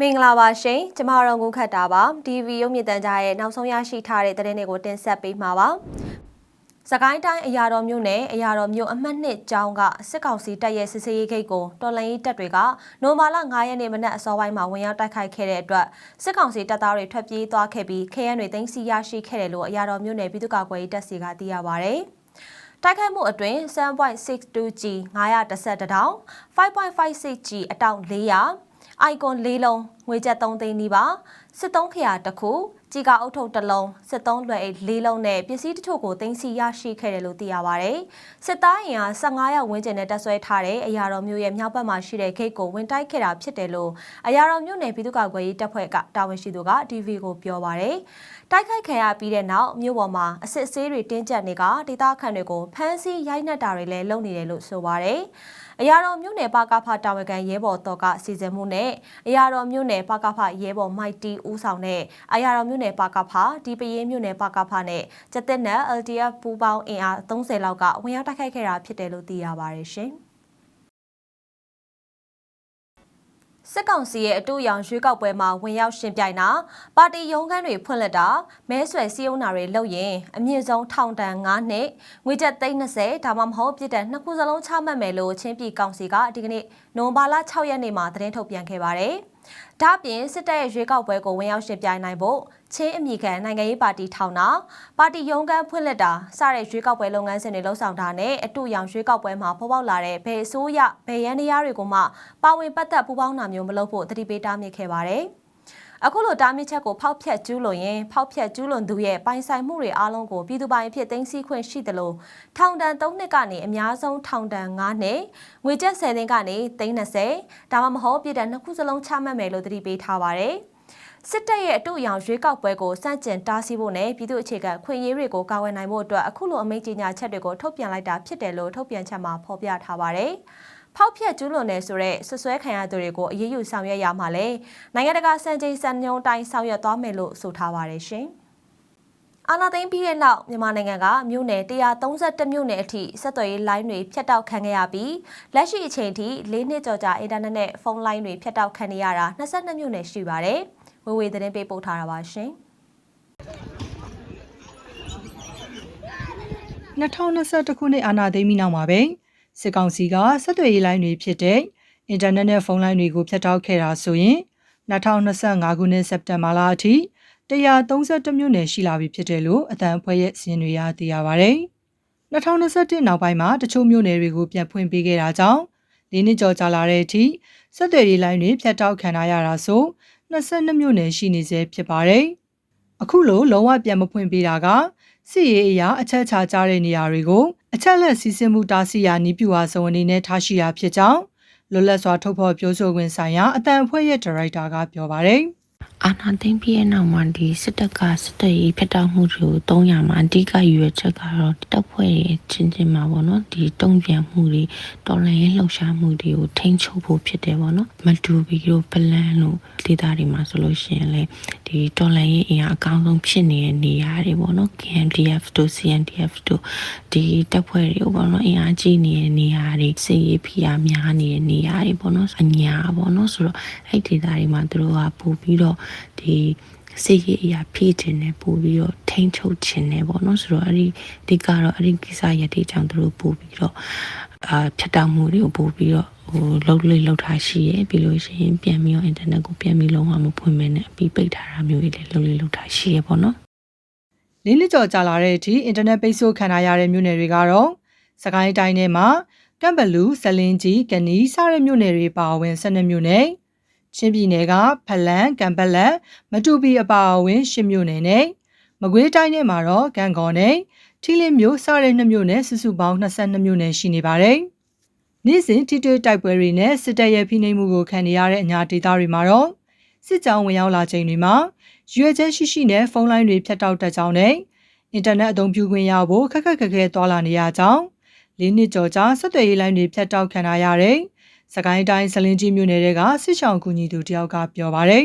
မင်္ဂလာပါရှင်ကျမတို့ငုခတ်တာပါ TV ရုပ်မြင့်တန်းကြားရဲ့နောက်ဆုံးရရှိထားတဲ့သတင်းတွေကိုတင်ဆက်ပေးမှာပါစကိုင်းတိုင်းအရာတော်မြို့နယ်အရာတော်မြို့အမှတ်နှစ်ကျောင်းကစစ်ကောင်စီတပ်ရဲ့စစ်စေးရေးဂိတ်ကိုတော်လှန်ရေးတပ်တွေကနိုမာလာ9ရက်နေ့မနက်အစောပိုင်းမှာဝင်ရောက်တိုက်ခိုက်ခဲ့တဲ့အတွက်စစ်ကောင်စီတပ်သားတွေထွက်ပြေးသွားခဲ့ပြီးခရမ်းတွေသိမ်းဆီးရရှိခဲ့တယ်လို့အရာတော်မြို့နယ်ပြည်သူ့ကာကွယ်ရေးတပ်စီကသိရပါဗျ။ တိုက်ခိုက်မှုအတွင်း 7.62G 911တောင် 5.56G အတောင်400 icon ၄လုံးငွေကျပ်3သိန်းနီးပါစစ်သုံးခရာတစ်ခု ကြီးကအုပ်ထုပ်တစ်လုံးစစ်သုံးလွယ်အိတ်၄လုံးနဲ့ပစ္စည်းတချို့ကိုတင်စီရရှိခဲ့တယ်လို့သိရပါဗျ။စစ်သားရင်အား15ရောက်ဝန်းကျင်နဲ့တပ်ဆွဲထားတဲ့အရာတော်မျိုးရဲ့မြောက်ဘက်မှာရှိတဲ့ဂိတ်ကိုဝင်တိုက်ခဲ့တာဖြစ်တယ်လို့အရာတော်မျိုးနယ်ပြည်သူ့ကာကွယ်ရေးတပ်ဖွဲ့ကတာဝန်ရှိသူက DV ကိုပြောပါဗျ။တိုက်ခိုက်ခံရပြီးတဲ့နောက်မြို့ပေါ်မှာအစစ်အဆေးတွေတင်းကျပ်နေကဒေသခံတွေကိုဖမ်းဆီးရိုက်နှက်တာတွေလည်းလုပ်နေတယ်လို့ဆိုပါဗျ။အရာတော်မြို့နယ်ပါကဖတာဝန်ခံရဲဘော်တော်ကစီစဉ်မှုနဲ့အရာတော်မြို့နယ်ပါကဖရဲဘော်မိုက်တီဦးဆောင်တဲ့အရာတော်မြို့နယ်ပါကဖဒီပရင်မြို့နယ်ပါကဖနဲ့ကျက်တက်နက် LTF ပူးပေါင်းအင်အား30လောက်ကဝင်ရောက်တိုက်ခိုက်ခဲ့တာဖြစ်တယ်လို့သိရပါတယ်ရှင်။စစ်ကောင်စီရဲ့အတူရောင်ရွေးကောက်ပွဲမှာဝင်ရောက်ရှင်ပြိုင်တာပါတီရုံးခန်းတွေဖွင့်လက်တာမဲဆွယ်စည်းရုံးတာတွေလုပ်ရင်အမြင့်ဆုံးထောင်ဒဏ်9နှစ်ငွေကျပ်30ဒါမှမဟုတ်ပြည်တဲ့နှစ်ခုစလုံးချမှတ်မယ်လို့ချင်းပြည်ကောင်စီကဒီကနေ့နိုဝင်ဘာလ6ရက်နေ့မှာသတင်းထုတ်ပြန်ခဲ့ပါတယ်။ ဒါ့အပြင်စစ်တပ်ရဲ့ရွေးကောက်ပွဲကိုဝင်ရောက်ရှင်ပြိုင်နိုင်ဖို့ချင်းအမိခံနိုင်ငံရေးပါတီထောင်တာပါတီရုံးခန်းဖွင့်လှစ်တာစတဲ့ရွေးကောက်ပွဲလုပ်ငန်းစဉ်တွေလှုပ်ဆောင်တာနဲ့အတူရောင်ရွေးကောက်ပွဲမှာပေါ်ပေါက်လာတဲ့ဘယ်အစိုးရဘယ်ရန်တရားတွေကိုမှပါဝင်ပတ်သက်ပူးပေါင်းတာမျိုးမလုပ်ဖို့တတိပေးတားမြစ်ခဲ့ပါတယ်။ အခုလိုတားမြစ်ချက်ကိုဖောက်ဖျက်ကျူးလွန်ရင်ဖောက်ဖျက်ကျူးလွန်သူရဲ့ပိုင်ဆိုင်မှုတွေအားလုံးကိုပြည်သူပိုင်အဖြစ်သိမ်းဆည်းခွင့်ရှိတယ်လို့ထောင်ဒဏ်3နှစ်ကနေအများဆုံးထောင်ဒဏ်9နှစ်ငွေကျပ်10သိန်းကနေ30ဒါမှမဟုတ်ပြည်ထောင်နှစ်ခုစလုံးချမှတ်မယ်လို့တတိပေးထားပါတယ်စစ်တပ်ရဲ့အတူအယောင်ရွေးကောက်ပွဲကိုစန့်ကျင်တားဆီးဖို့နဲ့ပြည်သူအခြေခံခွင့်ရေးတွေကိုကာဝယ်နိုင်ဖို့အတွက်အခုလိုအမိန့်ကြေညာချက်တွေကိုထုတ်ပြန်လိုက်တာဖြစ်တယ်လို့ထုတ်ပြန်ချက်မှာဖော်ပြထားပါတယ်။ ဖောက်ဖျက်ကျူးလွန်နေဆိုတဲ့ဆွဆွဲခံရသူတွေကိုအရေးယူဆောင်ရွက်ရမှာလဲနိုင်ငံတကာစံချိန်စံညုံတိုင်းဆောင်ရွက်သွားမယ်လို့ဆိုထားပါတယ်ရှင်။အာနာသိန်းပြီးတဲ့နောက်မြန်မာနိုင်ငံကမြို့နယ်132မြို့နယ်အထိဆက်သွယ်ရေးလိုင်းတွေဖြတ်တောက်ခံခဲ့ရပြီးလက်ရှိအချိန်ထိ၄နှစ်ကျော်ကြာအင်တာနက်နဲ့ဖုန်းလိုင်းတွေဖြတ်တောက်ခံနေရတာ22မြို့နယ်ရှိပါတယ်။ဝေဝေသတင်းပေးပို့ထားတာပါရှင်။2021ခုနှစ်အာဏာသိမ်းပြီးနောက်မှာပဲ စစ်ကောင်စီကဆက်သွယ်ရေးလိုင်းတွေဖြစ်တဲ့အင်တာနက်နဲ့ဖုန်းလိုင်းတွေကိုဖျက်တောက်ခဲ့တာဆိုရင်2025ခုနှစ်စက်တင်ဘာလအထိ132မြို့နယ်ရှိလာပြီဖြစ်တယ်လို့အတန်အဖွဲ့ရဲ့စီရင်တွေရသိရပါဗျ။2021နောက်ပိုင်းမှာတချို့မြို့နယ်တွေကိုပြန်ဖွင့်ပေးခဲ့တာကြောင့်၄နှစ်ကျော်ကြာလာတဲ့အထိဆက်သွယ်ရေးလိုင်းတွေဖျက်တောက်ခံရရတာဆို22မြို့နယ်ရှိနေစေဖြစ်ပါတယ်။အခုလိုလုံးဝပြန်မဖွင့်ပေးတာက စစ်ရေးအရာအချက်ချကြတဲ့နေရာတွေကိုအချက်လက်စီစဉ်မှုတားဆီးရာနီးပြူဟာစုံအနေနဲ့ထားရှိတာဖြစ်ကြောင်းလွတ်လပ်စွာထုတ်ဖော်ပြောဆိုခွင့်ဆိုင်ရာအတန်အဖွဲ့ရဲ့ဒါရိုက်တာကပြောပါတယ်။အာနာသိမ့်ပြီးတဲ့နောက်မှာဒီစစ်တပ်ကစစ်တပ်ရေးဖက်တောက်မှုတွေကိုတုံးရမှာအဓိကရွယ်ချက်ကတော့တပ်ဖွဲ့ရဲ့ချင်းချင်းမှာပေါ့နော်ဒီတုံးပြန်မှုတွေတော်လှန်ရေးလှုပ်ရှားမှုတွေကိုထိန်းချုပ်ဖို့ဖြစ်တယ်ပေါ့နော်မတူဘီတို့ပလန်လို့ဒေသတွေမှာဆိုလို့ရှိရင်လေ ဒီတော်လှန်ရေးအင်အားအကောင်းဆုံးဖြစ်နေတဲ့နေရာတွေပေါ့နော် KNDF တို့ CNDF တို့ဒီတပ်ဖွဲ့တွေပေါ့နော်အင်အားကြီးနေတဲ့နေရာတွေစစ်ရေးဖိအားများနေတဲ့နေရာတွေပေါ့နော်အညာပေါ့နော်ဆိုတော့အဲ့ဒီဒေသတွေမှာသူတို့ကပို့ပြီးတော့ဒီစိတ်ရအရာဖြည့်ခြင်းနဲ့ပို့ပြီးတော့ထိန်းချုပ်ခြင်းနဲ့ပေါ့နော်ဆိုတော့အဲ့ဒီဒီကတော့အဲ့ဒီကိစ္စရတဲ့ကြောင့်သူတို့ပို့ပြီးတော့အာဖြတ်တောက်မှုတွေကိုပို့ပြီးတော့ ဟိုလှုပ်လေးလှုပ်ထားရှိရပြီးလို့ရှိရင်ပြန်ပြီးတော့အင်တာနက်ကိုပြန်ပြီးလုံးဝမဖွင့်မဲနဲ့ပြီးပိတ်ထားတာမျိုးတွေလည်းလှုပ်လေးလှုပ်ထားရှိရပေါ့နော်လင်းလကြော်ကြာလာတဲ့အထိအင်တာနက်ပိတ်ဆို့ခံရတဲ့မြို့နယ်တွေကတော့စကိုင်းတိုင်းထဲမှာကမ်ဘလူးဇလင်းကြီးကနီစတဲ့မြို့နယ်တွေပါဝင်12မြို့နယ်ချင်းပြည်နယ်ကဖလန်ကံပလက်မတူပီအပါအဝင်10မြို့နယ်နဲ့မကွေးတိုင်းထဲမှာတော့ကံကော်နဲ့ထီလင်းမြို့စတဲ့2မြို့နယ်စုစုပေါင်း22မြို့နယ်ရှိနေပါတယ်။ နေ့စဉ်ထိတွေ့တိုက်ပွဲတွေနဲ့စစ်တပ်ရဲ့ဖိနှိပ်မှုကိုခံနေရတဲ့အညာဒေသတွေမှာတော့စစ်ကြောင်းဝင်ရောက်လာချိန်တွေမှာရွေချက်ရှိရှိနဲ့ဖုန်းလိုင်းတွေဖြတ်တောက်တတ်ကြောင်းနဲ့အင်တာနက်အသုံးပြုခွင့်ရဖို့ခက်ခက်ခက်ခဲသွားလာနေရကြောင်းလေးနှစ်ကျော်ကြာဆက်သွယ်ရေးလိုင်းတွေဖြတ်တောက်ခံရတဲ့စကိုင်းတိုင်းဇလင်းကြီးမြို့နယ်ကစစ်ချောင်းကူညီသူတယောက်ကပြောပါတယ်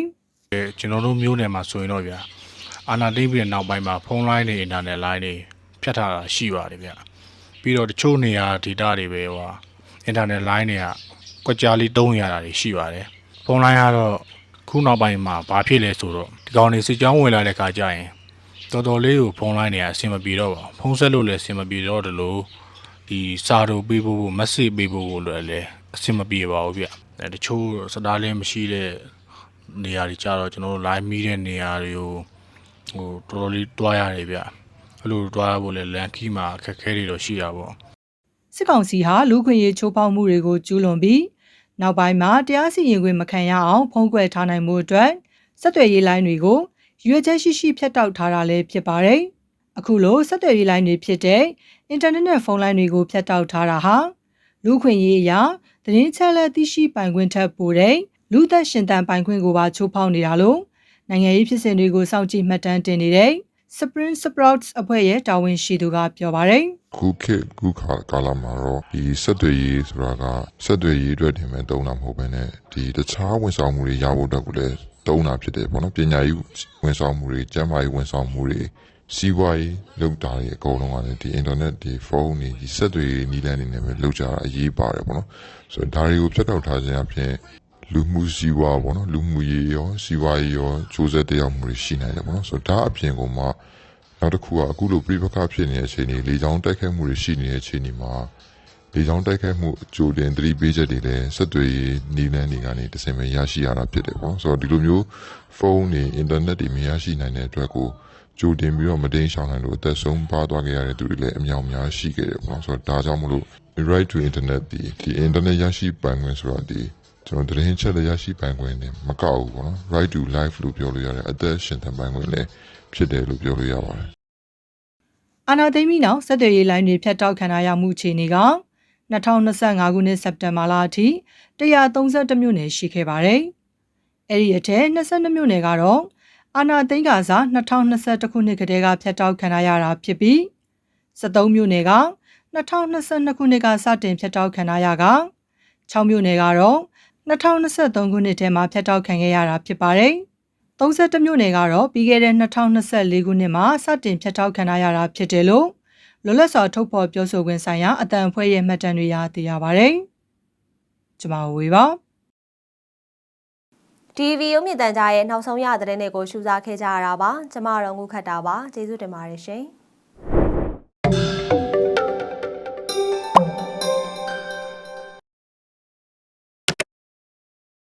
အဲကျွန်တော်တို့မျိုးနယ်မှာဆိုရင်တော့ဗျာအာနာတိတ်ပြီးတဲ့နောက်ပိုင်းမှာဖုန်းလိုင်းတွေအင်တာနက်လိုင်းတွေဖြတ်ထားတာရှိပါတယ်ဗျာပြီးတော့တချို့နေရာဒေတာတွေပဲဟို အင်တာနက်လိုင်းတွေကကွက်ကြားလေးတုံးရတာတွေရှိပါတယ်ဖုန်းလိုင်းကတော့ခုနောက်ပိုင်းမှာဘာဖြစ်လဲဆိုတော့ဒီကောင်တွေစစ်ကြောင်းဝင်လာတဲ့ခါကျရင်တော်တော်လေးကိုဖုန်းလိုင်းတွေအဆင်မပြေတော့ပါဘူးဖုန်းဆက်လို့လည်းအဆင်မပြေတော့တယ်လို့ဒီစာတို့ပေးဖို့မက်ဆေ့ပေးဖို့လို့လည်းအဆင်မပြေပါဘူးဗျအဲတချို့စတားလည်းမရှိတဲ့နေရာတွေကြတော့ကျွန်တော်တို့ live မီးတဲ့နေရာတွေကိုဟိုတော်တော်လေးတွားရတယ်ဗျအဲ့လိုတွားဖို့လည်းလန်ခီမှာအခက်အခဲတွေတော့ရှိတာပေါ့ စစ်ကောင်စီဟာလူခွင့်ရေးချိုးဖောက်မှုတွေကိုကျူးလွန်ပြီးနောက်ပိုင်းမှာတရားစီရင်ခွင့်မခံရအောင်ဖုံးကွယ်ထားနိုင်မှုအတွက်ဆက်သွယ်ရေးလိုင်းတွေကိုရွေချက်ရှိရှိဖြတ်တောက်ထားတာလည်းဖြစ်ပါတယ်။အခုလိုဆက်သွယ်ရေးလိုင်းတွေဖြစ်တဲ့အင်တာနက်နဲ့ဖုန်းလိုင်းတွေကိုဖြတ်တောက်ထားတာဟာလူခွင့်ရေးအရာသတင်းချက်လက်သိရှိပိုင်ခွင့်ထက်ပိုတဲ့လူသက်ရှင်သန်ပိုင်ခွင့်ကိုပါချိုးဖောက်နေတာလို့နိုင်ငံရေးဖြစ်စဉ်တွေကိုစောင့်ကြည့်မှတ်တမ်းတင်နေတဲ့ Spring Sprouts အဖွဲ့ရဲ့တာဝန်ရှိသူကပြောပါတယ်။ခုခေတ်ခုခါကာလမှာတော့ဒီဆက်သွယ်ရေးဆိုတာကဆက်သွယ်ရေးအတွက်တင်မဲ့တုံးတာမဟုတ်ဘဲနဲ့ဒီတခြားဝန်ဆောင်မှုတွေရဖို့အတွက်ကိုလည်းတုံးတာဖြစ်တယ်ပေါ့နော်ပညာရေးဝန်ဆောင်မှုတွေကျန်းမာရေးဝန်ဆောင်မှုတွေစီးပွားရေးလုပ်တာတွေအကုန်လုံးကလည်းဒီ internet ဒီဖုန်းတွေဒီဆက်သွယ်ရေးနည်းလမ်းတွေနဲ့ပဲလုပ်ကြတာအရေးပါတယ်ပေါ့နော်ဆိုတော့ဒါတွေကိုဖြတ်တောက်ထားခြင်းအပြင် လူမှုစီးပွားပေါ့နော်လူမှုရေးရောစီးပွားရေးရောကျိုးဆက်တရားမှုတွေရှိနိုင်တယ်ပေါ့နော်ဆိုတော့ဒါအပြင်ကမှနောက်တစ်ခုကအခုလိုပြိပခဖြစ်နေတဲ့အချိန်တွေလေချောင်းတိုက်ခိုက်မှုတွေရှိနေတဲ့အချိန်တွေမှာလေချောင်းတိုက်ခိုက်မှုအကျိုးတင်သတိပေးချက်တွေလည်းဆက်သွယ်ရေးနည်းလမ်းတွေကနေတစ်စင်ပဲရရှိရတာဖြစ်တယ်ပေါ့ဆိုတော့ဒီလိုမျိုးဖုန်းတွေအင်တာနက်တွေမရရှိနိုင်တဲ့အတွက်ကိုကြိုတင်ပြီးတော့မတိန်ရှောင်နိုင်လို့အသက်ဆုံးပါသွားခဲ့ရတဲ့သူတွေလည်းအများအများရှိခဲ့တယ်ပေါ့ဆိုတော့ဒါကြောင့်မလို့ right to internet ဒီဒီ internet ရရှိပိုင်ခွင့်ဆိုတာဒီ ကျွန်တော်သတင်းချက်လက်ရရှိပိုင်ခွင့်နဲ့မကောက်ဘူးပေါ့နော် right to life လို့ပြောလို့ရတယ်အသက်ရှင်သန်ပိုင်ခွင့်လည်းဖြစ်တယ်လို့ပြောလို့ရပါတယ်အာနာသိမ့်ပြီးနောက်ဆက်သွယ်ရေးလိုင်းတွေဖြတ်တောက်ခံရမှုအခြေအနေက2025ခုနှစ်စက်တင်ဘာလအထိ132မြို့နယ်ရှိခဲ့ပါတယ်။အဲ့ဒီအထက်22မြို့နယ်ကတော့အာနာသိမ့်ကစား2021ခုနှစ်ကတည်းကဖြတ်တောက်ခံရတာဖြစ်ပြီး73မြို့နယ်က2022ခုနှစ်ကစတင်ဖြတ်တောက်ခံရက6မြို့နယ်ကတော့ 2023ခုနှစ်ထဲမှာဖြတ်တောက်ခံခဲ့ရတာဖြစ်ပါတယ်။31မြို့နယ်ကတော့ပြီးခဲ့တဲ့2024ခုနှစ်မှာစတင်ဖြတ်တောက်ခံရတာဖြစ်တယ်လို့လွတ်လပ်စွာထုတ်ဖော်ပြောဆိုခွင့်ဆိုင်ရာအတန်အဖွဲ့ရဲ့မှတ်တမ်းတွေရသိရပါဗျ။ကျွန်မဝေပါ TV ရုံမြင့်တန်ကြားရဲ့နောက်ဆုံးရသတင်းတွေကိုရှုစားခဲ့ကြရတာပါကျမတို့ငုခတ်တာပါကျေးဇူးတင်ပါတယ်ရှင်